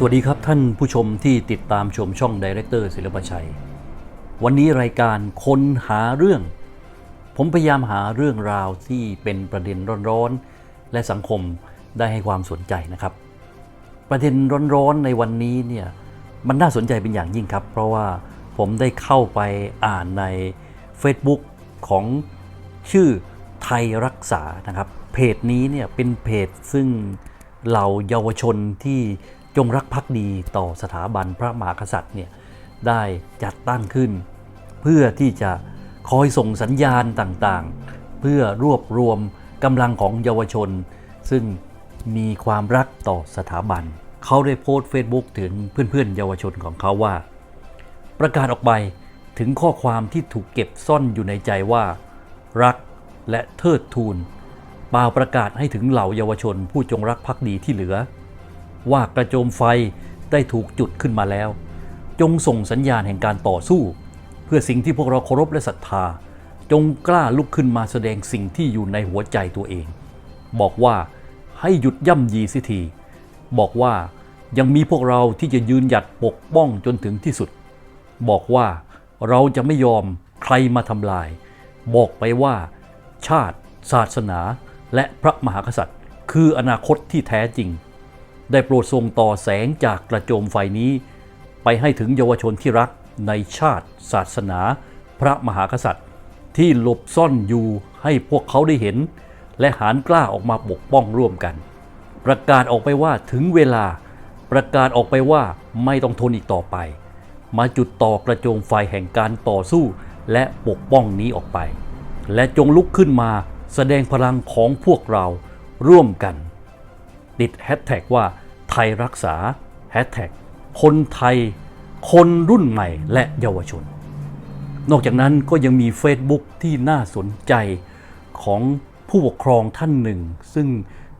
สวัสดีครับท่านผู้ชมที่ติดตามชมช่องดีเรคเตอร์ศิลปชัย วันนี้รายการคนหาเรื่อง ผมพยายามหาเรื่องราวที่เป็นประเด็นร้อนๆ และสังคมได้ให้ความสนใจนะครับ ประเด็นร้อนๆในวันนี้เนี่ยมันน่าสนใจเป็นอย่างยิ่งครับ เพราะว่าผมได้เข้าไปอ่านใน Facebook ของชื่อไทยรักษานะครับ เพจนี้เนี่ยเป็นเพจซึ่งเหล่าเยาวชนที่ จงรักภักดีต่อสถาบันพระมหากษัตริย์เนี่ยได้จัดตั้งขึ้น เพื่อที่จะคอยส่งสัญญาณต่างๆ เพื่อรวบรวมกำลังของเยาวชน ซึ่งมีความรักต่อสถาบัน เขาได้โพสต์ Facebook ถึงเพื่อนๆ เยาวชนของเขาว่า ประกาศออกไปถึงข้อความที่ถูกเก็บซ่อนอยู่ในใจว่า รักและเทิดทูนเปล่าประกาศให้ถึงเหล่าเยาวชนผู้จงรักภักดีที่เหลือ ว่ากระโจมไฟได้ถูกจุดขึ้นมาแล้ว จงส่งสัญญาณแห่งการต่อสู้ เพื่อสิ่งที่พวกเราเคารพและศรัทธา จงกล้าลุกขึ้นมาแสดงสิ่งที่อยู่ในหัวใจตัวเอง บอกว่าให้หยุดย่ำยีสิทีบอกว่ายังมีพวกเราที่จะยืนหยัดปกป้องจนถึงที่สุด บอกว่าเราจะไม่ยอมใครมาทำลาย บอกไปว่า ชาติ ศาสนา และพระมหากษัตริย์ คืออนาคตที่แท้จริง ได้โปรดส่งต่อแสงจากกระโจมไฟนี้ ไปให้ถึงเยาวชนที่รักในชาติ ศาสนา พระมหากษัตริย์ ที่หลบซ่อนอยู่ให้พวกเขาได้เห็น และหานกล้าออกมาปกป้องร่วมกัน ประกาศออกไปว่าถึงเวลา ประกาศออกไปว่าไม่ต้องทนอีกต่อไป มาจุดต่อกระโจมไฟแห่งการต่อสู้และปกป้องนี้ออกไป และจงลุกขึ้นมาแสดงพลังของพวกเราร่วมกัน ติดแฮชแท็กว่าไทยรักษาแฮชแท็กคนไทย คนรุ่นใหม่และเยาวชน นอกจากนั้นก็ยังมี Facebook ที่น่าสนใจของผู้ปกครองท่านหนึ่ง ซึ่ง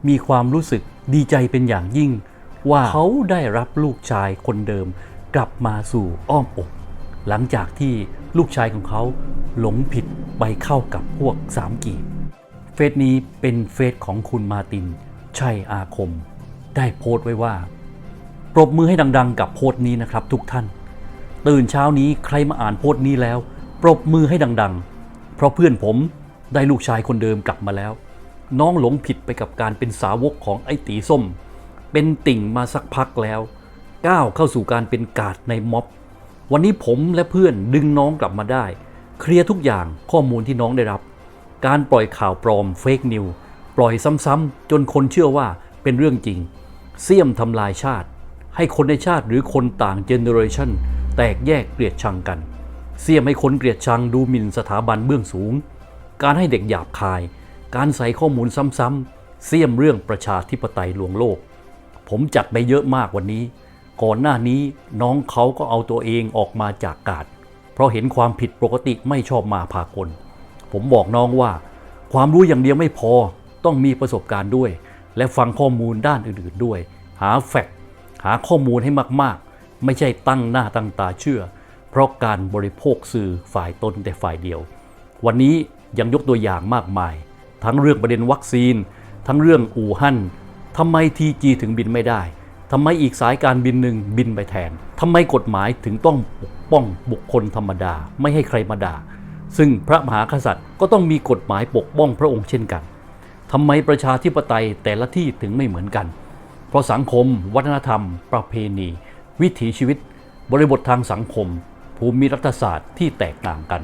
มีความรู้สึกดีใจเป็นอย่างยิ่ง ว่าเขาได้รับลูกชายคนเดิมกลับมาสู่อ้อมอก หลังจากที่ลูกชายของเขาหลงผิดไปเข้ากับพวกสามกีบเฟซนี้เป็นเฟซของคุณมาติน ชัยอาคม ได้โพสต์ไว้ว่า ปรบมือให้ดัง ๆ กับโพสต์นี้นะครับ ทุกท่าน ตื่นเช้านี้ใครมาอ่านโพสต์นี้แล้ว ปรบมือให้ดัง ๆ เพราะเพื่อนผมได้ลูกชายคนเดิมกลับมาแล้ว น้องหลงผิดไปกับการเป็นสาวกของไอ้ตีส้ม เป็นติ่งมาสักพักแล้ว ก้าวเข้าสู่การเป็นกาดในม็อบ วันนี้ผมและเพื่อนดึงน้องกลับมาได้ เคลียร์ทุกอย่างข้อมูลที่น้องได้รับ การปล่อยข่าวปลอมเฟกนิว ปล่อยซ้ำๆจนคนเชื่อว่าเป็นเรื่องจริง เสี่ยมทำลายชาติ ให้คนในชาติหรือคนต่างเจเนอเรชันแตกแยกเกลียดชังกัน เสี่ยมให้คนเกลียดชังดูหมิ่นสถาบันเบื้องสูง การให้เด็กหยาบคาย การใส่ข้อมูลซ้ำๆเสี่ยมเรื่องประชาธิปไตยลวงโลก ผมจัดไปเยอะมากวันนี้ ก่อนหน้านี้น้องเขาก็เอาตัวเองออกมาจากกาดเพราะเห็นความผิดปกติไม่ชอบมาพากลผมบอกน้องว่า ความรู้อย่างเดียวไม่พอ ต้องมีประสบการณ์ด้วย และฟังข้อมูลด้านอื่นๆด้วย หาแฟกต์หาข้อมูลให้มากๆ ไม่ใช่ตั้งหน้าตั้งตาเชื่อ เพราะการบริโภคสื่อฝ่ายตนแต่ฝ่ายเดียว วันนี้ยังยกตัวอย่างมากมาย ทั้งเรื่องประเด็นวัคซีน ทั้งเรื่องอู่ฮั่นทำไมทีจีถึงบินไม่ได้ทำไมอีกสายการบินหนึ่งบินไปแทนทำไมกฎหมายถึงต้องปกป้องบุคคลธรรมดา ไม่ให้ใครมาด่า ซึ่งพระมหากษัตริย์ก็ต้องมีกฎหมายปกป้องพระองค์เช่นกัน ทำไมประชาธิปไตยแต่ละที่ถึงไม่เหมือนกัน เพราะสังคม วัฒนธรรม ประเพณี วิถีชีวิต บริบททางสังคม ภูมิรัฐศาสตร์ที่แตกต่างกัน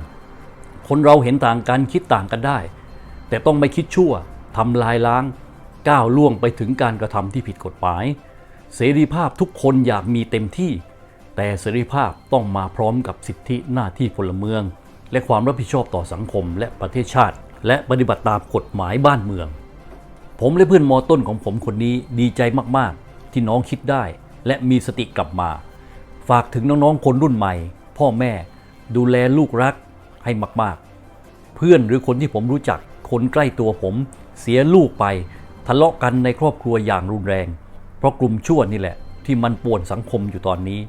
คนเราเห็นต่างกันคิดต่างกันได้ แต่ต้องไม่คิดชั่วทำลายล้าง ก้าวล่วงไปถึงการกระทำที่ผิดกฎหมาย เสรีภาพทุกคนอยากมีเต็มที่ แต่เสรีภาพต้องมาพร้อมกับสิทธิหน้าที่พลเมือง และความรับผิดชอบต่อสังคมและประเทศชาติ และปฏิบัติตามกฎหมายบ้านเมือง ผมและเพื่อนมอต้นของผมคนนี้ดีใจมากๆ ที่น้องคิดได้ และมีสติกลับมา ฝากถึงน้องๆคนรุ่นใหม่ พ่อแม่ ดูแลลูกรักให้มากๆ เพื่อนหรือคนที่ผมรู้จักคนใกล้ตัวผม เสียลูกไปทะเลาะกันในครอบครัวอย่างรุนแรง เพราะกลุ่มชั่วนี่แหละ ที่มันป่วนสังคมอยู่ตอนนี้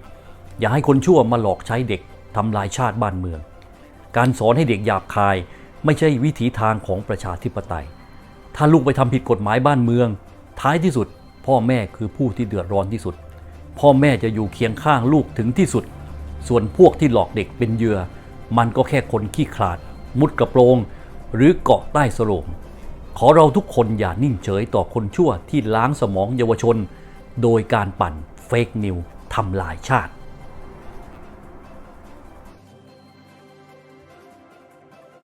อย่าให้คนชั่วมาหลอกใช้เด็กทำลายชาติบ้านเมือง การสอนให้เด็กหยาบคาย ไม่ใช่วิถีทางของประชาธิปไตย ถ้าลูกไปทำผิดกฎหมายบ้านเมือง ท้ายที่สุด พ่อแม่คือผู้ที่เดือดร้อนที่สุด พ่อแม่จะอยู่เคียงข้างลูกถึงที่สุด ส่วนพวกที่หลอกเด็กเป็นเหยื่อ มันก็แค่คนขี้ขลาด มุดกระโปรง หรือเกาะใต้สโลงขอเราทุกคนอย่านิ่งเฉยต่อคนชั่วที่ล้างสมองเยาวชน โดยการปั่นเฟกนิวทำลายชาติ